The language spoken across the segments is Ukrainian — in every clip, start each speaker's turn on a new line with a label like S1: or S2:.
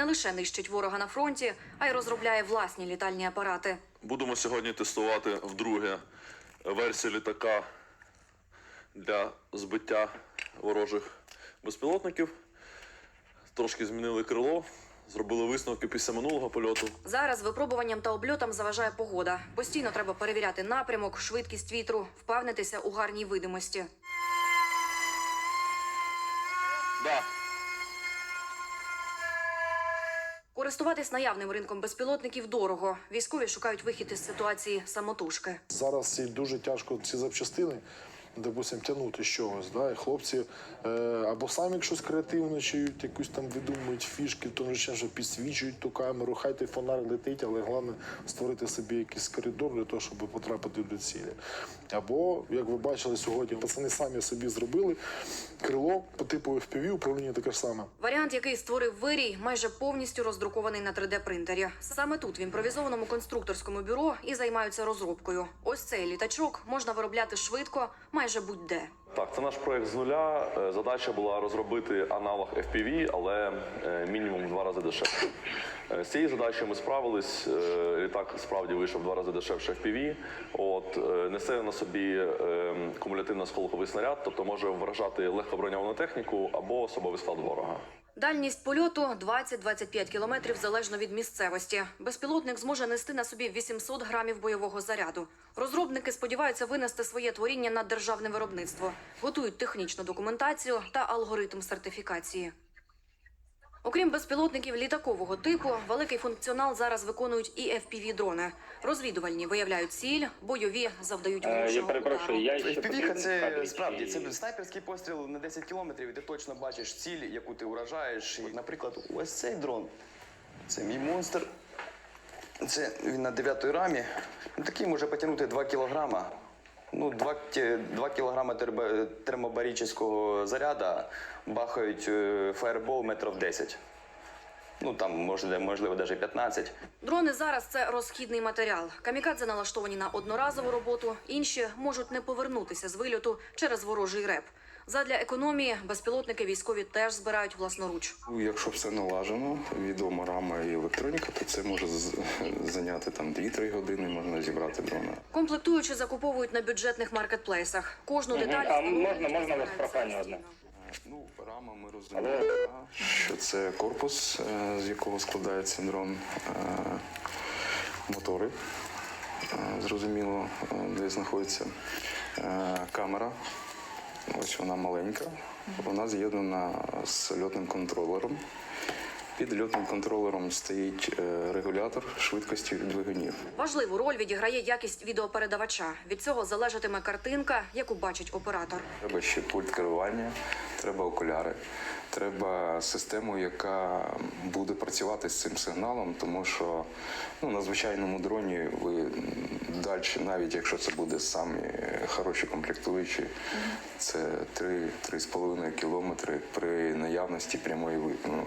S1: не лише нищить ворога на фронті, а й розробляє власні літальні апарати.
S2: Будемо сьогодні тестувати вдруге версію літака для збиття ворожих безпілотників. Трошки змінили крило, зробили висновки після минулого польоту.
S1: Зараз випробуванням та обльотам заважає погода. Постійно треба перевіряти напрямок, швидкість вітру, впевнитися у гарній видимості.
S2: Да.
S1: Користуватись наявним ринком безпілотників дорого. Військові шукають вихід із ситуації самотужки.
S3: Зараз дуже тяжко ці запчастини, допустим, тягнути чогось. Да? І хлопці е, або самі щось креативничають, якусь там видумують фішки, часі, що підсвічують ту камеру, хай той фонар летить, але головне створити собі якийсь коридор для того, щоб потрапити до цілі. Або, як ви бачили сьогодні, пацани самі собі зробили крило по типу FPV, управління таке ж саме.
S1: Варіант, який створив вирій, майже повністю роздрукований на 3D-принтері. Саме тут, в імпровізованому конструкторському бюро, і займаються розробкою. Ось цей літачок можна виробляти швидко, майже будь-де.
S2: Так, це наш проект з нуля. Е, Задача була розробити аналог FPV, але е, мінімум в два рази дешевше. Е, З цією задачею ми справились. Е, Літак справді вийшов два рази дешевше FPV. От е, несе на собі е, кумулятивно сколковий снаряд, тобто може вражати легкоброньовану техніку або особовий склад ворога.
S1: Дальність польоту 20-25 кілометрів залежно від місцевості. Безпілотник зможе нести на собі 800 грамів бойового заряду. Розробники сподіваються винести своє творіння на державне виробництво, готують технічну документацію та алгоритм сертифікації. Окрім безпілотників літакового типу, великий функціонал зараз виконують і FPV-дрони. Розвідувальні виявляють ціль, бойові завдають
S4: Е, Я перепрошую,
S1: удару.
S4: я ще
S5: Півіха це справді це снайперський постріл на 10 кілометрів, і ти точно бачиш ціль, яку ти уражаєш. І, наприклад, ось цей дрон. Це мій монстр. Це він на 9 рамі. Ну, такий може потягнути 2 кілограма. Ну, 2, 2 кілограми термобарічного заряда бахають е, фаербол метрів 10. Ну там можливо, можливо, навіть 15.
S1: Дрони зараз це розхідний матеріал. Камікадзе налаштовані на одноразову роботу, інші можуть не повернутися з вильоту через ворожий реп. Задля економії безпілотники військові теж збирають власноруч.
S6: Ну, Якщо все налажено, відома рама і електроніка, то це може зайняти там 2-3 години, можна зібрати дрона.
S1: Комплектуючі закуповують на бюджетних маркетплейсах. Кожну деталь
S4: А можна- можна вас прохання одне?
S6: Ну, рама ми розуміємо, що це корпус, е, з якого складається дрон, е, мотори. е, Зрозуміло, де знаходиться камера. Ось вона маленька. Вона з'єднана з льотним контролером. Під льотним контролером стоїть е, регулятор швидкості двигунів.
S1: Важливу роль відіграє якість відеопередавача. Від цього залежатиме картинка, яку бачить оператор.
S6: Треба ще пульт керування, треба окуляри, треба систему, яка буде працювати з цим сигналом, тому що ну, на звичайному дроні ви далі, навіть якщо це буде самі хороші комплектуючі, це 3-3,5 кілометри при наявності прямої ну,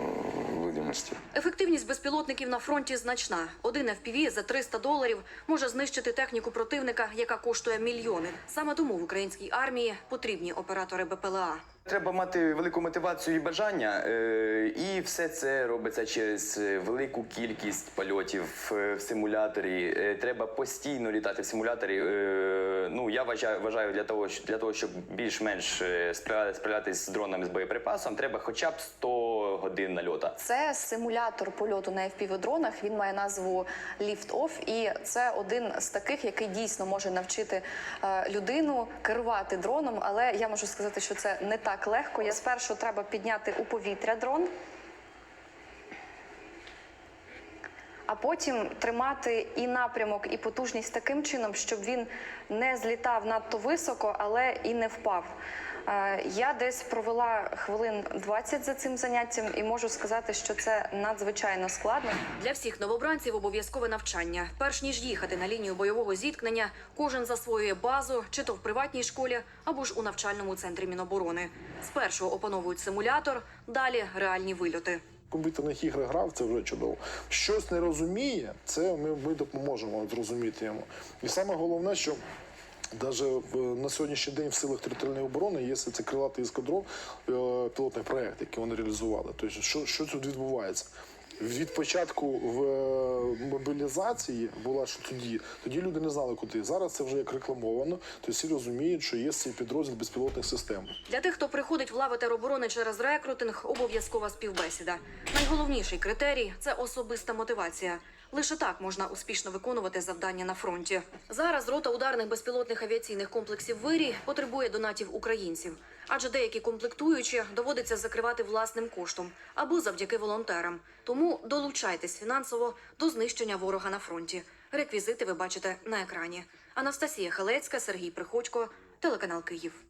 S6: видимості.
S1: Ефективність безпілотників на фронті значна. Один FPV за 300 доларів може знищити техніку противника, яка коштує мільйони. Саме тому в українській армії потрібні оператори БПЛА.
S5: Треба мати велику мотивацію і бажання, е, і все це робиться через е, велику кількість польотів е, в симуляторі. Треба постійно літати в симуляторі. Ну я вважаю, для того, для того, щоб більш-менш справлятися з дронами з боєприпасом, треба хоча б 100 годин нальота.
S7: Це симулятор польоту на FPV-дронах. Він має назву Lift Off, і це один з таких, який дійсно може навчити е, людину керувати дроном. Але я можу сказати, що це не так легко. Я спершу треба підняти у повітря дрон. А потім тримати і напрямок, і потужність таким чином, щоб він не злітав надто високо, але і не впав. Е, Я десь провела хвилин 20 за цим заняттям і можу сказати, що це надзвичайно складно.
S1: Для всіх новобранців обов'язкове навчання. Перш ніж їхати на лінію бойового зіткнення, кожен засвоює базу, чи то в приватній школі, або ж у навчальному центрі Міноборони. Спершу опановують симулятор, далі реальні вильоти.
S3: Комп'ютерних іграх грав, це вже чудово. Щось не розуміє, це ми, ми допоможемо зрозуміти йому. І саме головне, що навіть на сьогоднішній день в силах територіальної оборони є це крилатий ескадрон, е, пілотний проект, який вони реалізували. Тобто, що, що тут відбувається? від початку в е, мобілізації була що тоді, тоді люди не знали куди. Зараз це вже як рекламовано, то всі розуміють, що є цей підрозділ безпілотних систем.
S1: Для тих, хто приходить в лави тероборони через рекрутинг, обов'язкова співбесіда. Найголовніший критерій це особиста мотивація. Лише так можна успішно виконувати завдання на фронті. Зараз рота ударних безпілотних авіаційних комплексів вирій потребує донатів українців, адже деякі комплектуючі доводиться закривати власним коштом або завдяки волонтерам. Тому долучайтесь фінансово до знищення ворога на фронті. Реквізити ви бачите на екрані. Анастасія Хелецька, Сергій Приходько, телеканал Київ.